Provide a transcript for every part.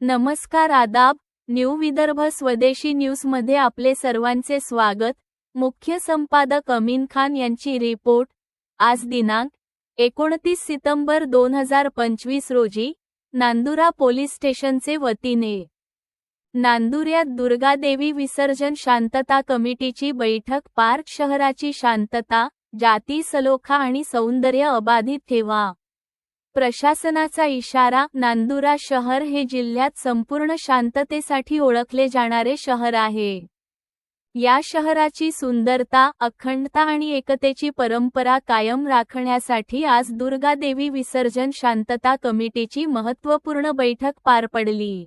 नमस्कार आदाब न्यू विदर्भ स्वदेशी न्यूजमध्ये आपले सर्वांचे स्वागत. मुख्य संपादक अमीन खान यांची रिपोर्ट. आज दिनांक एकोणतीस सितंबर दोन हजार पंचवीस रोजी नांदुरा पोलीस स्टेशनचे वतीने नांदुर्यात दुर्गादेवी विसर्जन शांतता कमिटीची बैठक पार्क शहराची शांतता जाती सलोखा आणि सौंदर्य अबाधित ठेवा. प्रशासनाचा इशारा नांदुरा शहर हे जिल्ह्यात संपूर्ण शांततेसाठी ओळखले जाणारे शहर आहे. या शहराची सुंदरता अखंडता आणि एकतेची परंपरा कायम राखण्यासाठी आज दुर्गादेवी विसर्जन शांतता कमिटीची महत्त्वपूर्ण बैठक पार पडली.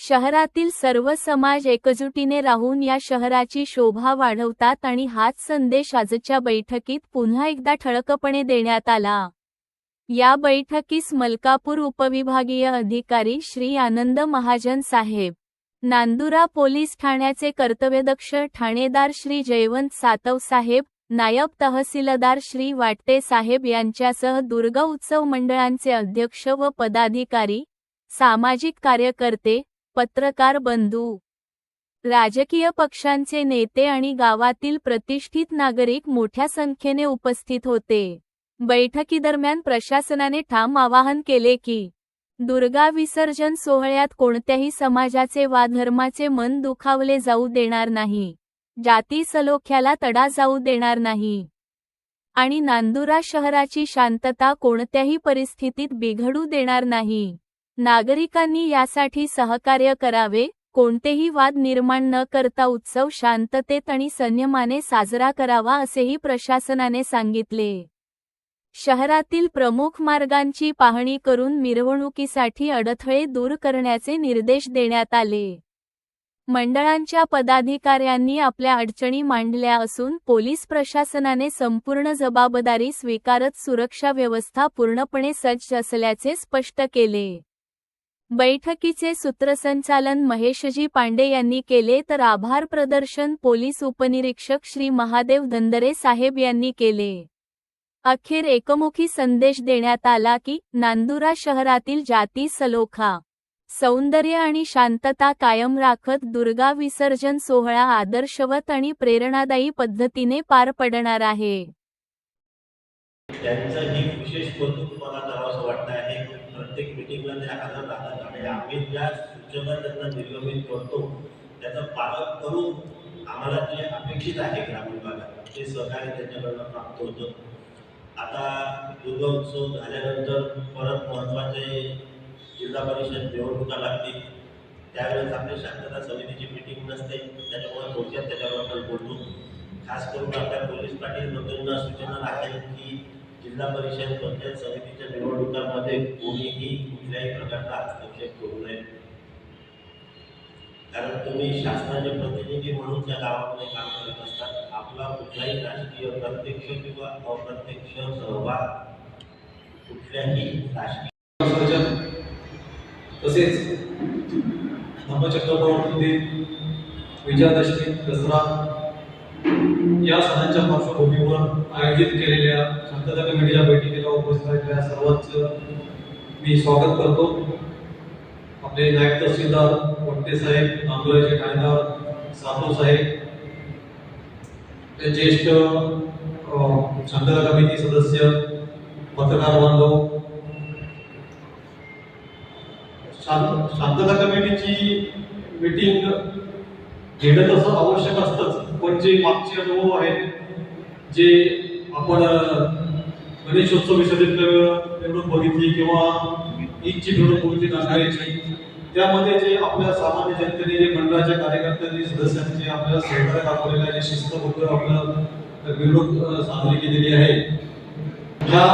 शहरातील सर्व समाज एकजुटीने राहून या शहराची शोभा वाढवतात आणि हाच संदेश आजच्या बैठकीत पुन्हा एकदा ठळकपणे देण्यात आला. या बैठकीस मलकापूर उपविभागीय अधिकारी श्री आनंद महाजन साहेब नांदुरा पोलीस ठाण्याचे कर्तव्यदक्ष ठाणेदार श्री जयवंत सातव साहेब नायब तहसीलदार श्री वाटते साहेब यांच्यासह दुर्गा उत्सव मंडळांचे अध्यक्ष व पदाधिकारी सामाजिक कार्यकर्ते पत्रकार बंधू. राजकीय पक्षांचे नेते आणि गावातील प्रतिष्ठित नागरिक मोठ्या संख्येने उपस्थित होते. बैठकीदरम्यान प्रशासनाने ठाम आवाहन केले की दुर्गा विसर्जन सोहळ्यात कोणत्याही समाजाचे वा धर्माचे मन दुखावले जाऊ देणार नाही. जाती सलोख्याला तडा जाऊ देणार नाही. आणि नांदुरा शहराची शांतता कोणत्याही परिस्थितीत बिघडू देणार नाही. नागरिकांनी यासाठी सहकार्य करावे कोणतेही वाद निर्माण न करता उत्सव शांततेत आणि संयमाने साजरा करावा असेही प्रशासनाने सांगितले. शहरातील प्रमुख मार्गांची पाहणी करून मिरवणुकीसाठी अडथळे दूर करण्याचे निर्देश देण्यात आले. मंडळांच्या पदाधिकाऱ्यांनी आपल्या अडचणी मांडल्या असून पोलीस प्रशासनाने संपूर्ण जबाबदारी स्वीकारत सुरक्षा व्यवस्था पूर्णपणे सज्ज असल्याचे स्पष्ट केले. बैठकीचे सूत्रसंचालन महेशजी पांडे यांनी केले तर आभार प्रदर्शन पोलीस उपनिरीक्षक श्री महादेव धंदरे साहेब यांनी केले. अखेर एकमुखी संदेश देण्यात आला की नांदुरा शहरातील जाती सलोखा सौंदर्य आणि शांतता कायम राखत दुर्गा विसर्जन सोहळा आदर्शवत आणि प्रेरणादायी पद्धतीने पार पडणार आहे. त्यांचं ही विशेष कौतुक मला करावंसं वाटतं आहे. प्रत्येक मिटिंगला म्हणजे आम्ही ज्या सूचना त्यांना निर्गमित करतो त्याचं पालन करून आम्हाला जे अपेक्षित आहे ग्रामीण भागात ते सहकार्य त्यांच्याकडनं प्राप्त होतं. आता दुर्गा उत्सव झाल्यानंतर परत महत्त्वाचे जिल्हा परिषद निवडणुका लागतील. त्यावेळेस आपल्या शांतता समितीची मिटिंग नसते त्याच्यामुळे थोडक्यात त्याच्यावर आपण बोलतो. खास करून आपल्या पोलीस पाटील मंत्र्यांना सूचना आहे की जिल्हा परिषद पंचायत समितीच्या निवडणुकांमध्ये कोणीही कुठल्याही प्रकारचा हस्तक्षेप करू नये. कारण तुम्ही शासनाचे प्रतिनिधी म्हणून त्या गावामध्ये काम करत असतात. आपला कुठलाही राजकीय प्रत्यक्ष किंवा अप्रत्यक्ष सहभाग कुठल्याही राजकीय तसेच धम्मचक्र दिन विजयादशमी दसरा या सणांच्या पार्श्वभूमीवर आयोजित केलेल्या शांतता कमिटीच्या बैठकीला उपस्थित असलेल्या सर्वांचं मी स्वागत करतो. आपले नायब तहसीलदार वट्टे साहेब नांदुराचे ठाणेदार साधू साहेब ते ज्येष्ठ शांतता कमिटी सदस्य पत्रकार बांधव शांत शांतता कमिटीची मीटिंग घेणं तसं आवश्यक असतंच. पण जे मागचे अनुभव आहेत? जे आपण गणेशोत्सव विसर्जित निवडून बघितली किंवा ईदची निवडून बघितली नागरिकची त्यामध्ये जे आपल्या सामान्य जनतेने जे मंडळाच्या कार्यकर्त्यांनी सदस्यांनी आपल्याला सहकार्य दाखवलेलं आहे जे शिस्तबद्ध आपलं निवडणूक साजरी केलेली आहे. या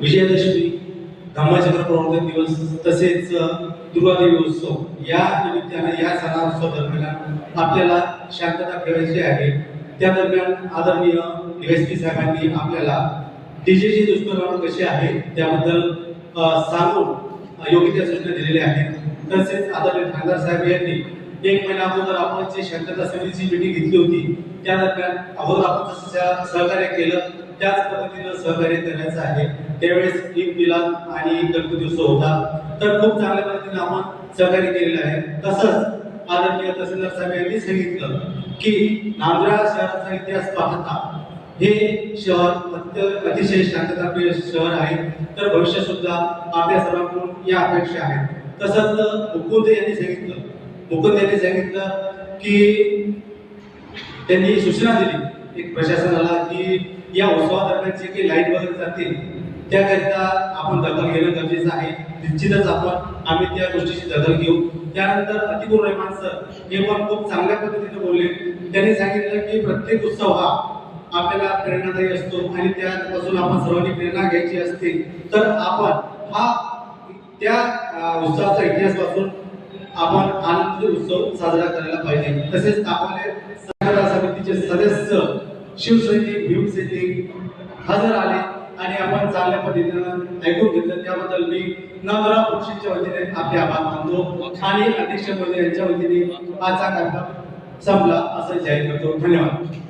विजयादशमी धम्मचक्र प्रवर्तन दिवस तसेच दुर्गादेवी उत्सव या निमित्तानं या सणात्सव दरम्यान आपल्याला शांतता ठेवायची आहे. त्या दरम्यान आदरणीय डीएसपी साहेबांनी आपल्याला डीजेचे दुष्परिणाम कसे आहेत त्याबद्दल सांगून योग्य त्या सूचना दिलेल्या आहेत. तसेच आदरणीय ठाणदार साहेब यांनी एक महिना अगोदर आपण जी शांतता समितीची मिटिंग घेतली होती त्या दरम्यान अगोदर आपण जसं सहकार्य केलं. त्याच पद्धतीनं सहकार्य करायचं आहे. त्यावेळेस एक मिलाद आणि गणपती उत्सव होता. तर खूप चांगल्या पद्धतीने आपण सहकार्य केलेलं आहे. तसंच आदरणीय तहसीलदार साहेब यांनी सांगितलं की नांदुरा शहराचा इतिहास पाहता हे शहर अतिशय शांतताप्रिय शहर आहे. तर भविष्य सुद्धा आपल्या सर्वांकडून या अपेक्षा आहेत. तसंच मुकुंद यांनी सांगितलं मुकुंद यांनी सांगितलं की त्यांनी सूचना दिली एक प्रशासनाला की या उत्सवादरम्यान जे काही लाइट वगैरे जातील त्याकरिता आपण दखल घेणं गरजेचं आहे. निश्चितच आपण आम्ही त्या गोष्टीची दखल घेऊ. त्यानंतर अतिकुर रहमान सर हे पण खूप चांगल्या पद्धतीने बोलले. त्यांनी सांगितलं की प्रत्येक उत्सव हा आपल्याला प्रेरणादायी असतो आणि त्यापासून आपण सर्वांनी प्रेरणा घ्यायची असते. तर आपण हा त्या उत्सवाचा इतिहास वाचून आपण आनंद उत्सव साजरा करायला पाहिजे. तसेच आपले सहकार समितीचे सदस्य शिवसैनिक भीमसैनिक हजर आले आणि आपण चांगल्या पद्धतीनं ऐकून घेतलं. त्याबद्दल मी नवरा पक्षीच्या वतीने आपले आभार मानतो आणि अध्यक्ष मोदी यांच्या वतीने आजचा कार्यक्रम संपला असं जाहीर करतो. धन्यवाद.